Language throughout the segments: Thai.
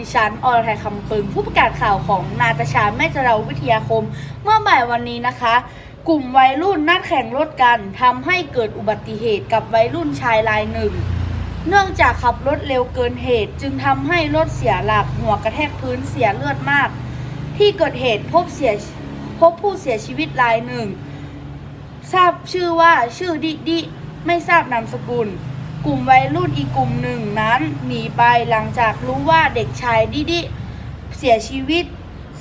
ดิฉันอรไทยคำปึงผู้ประกาศข่าวของนาตาชาแม่จราวิทยาคม เมื่อบ่ายวันนี้นะคะ กลุ่มวัยรุ่นนัดแข่งรถกันทำให้เกิดอุบัติเหตุกับวัยรุ่นชายรายหนึ่ง เนื่องจากขับรถเร็วเกินเหตุ จึงทำให้รถเสียหลักหัวกระแทกพื้นเสียเลือดมาก ที่เกิดเหตุพบเสียพบผู้เสียชีวิตรายหนึ่ง ทราบชื่อว่าชื่อดิดิไม่ทราบนามสกุล กลุ่มวัยรุ่นอีกกลุ่มหนึ่งนั้นหนีไปหลังจากรู้ว่าเด็กชายดิดิเสียชีวิต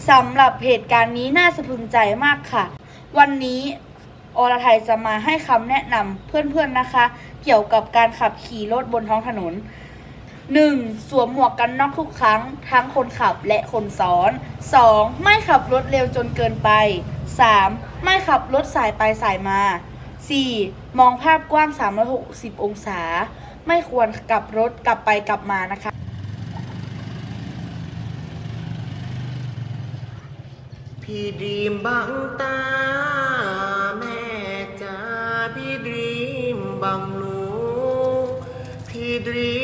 สำหรับเหตุการณ์นี้น่าสะพรึงใจมากค่ะ วันนี้อรไทยจะมาให้คำแนะนำเพื่อนๆนะคะ เกี่ยวกับการขับขี่รถบนท้องถนน 1. สวมหมวกกันน็อกทุกครั้ง ทั้งคนขับและคนซ้อน 2. ไม่ขับรถเร็วจนเกินไป 3. ไม่ขับรถสายไปสายมา 4. มองภาพกว้าง 360 องศา ไม่ควรกลับรถกลับไปกลับมานะคะ พี่ดีมบังตา แม่จ้าพี่ดีมบังหนูพี่ดี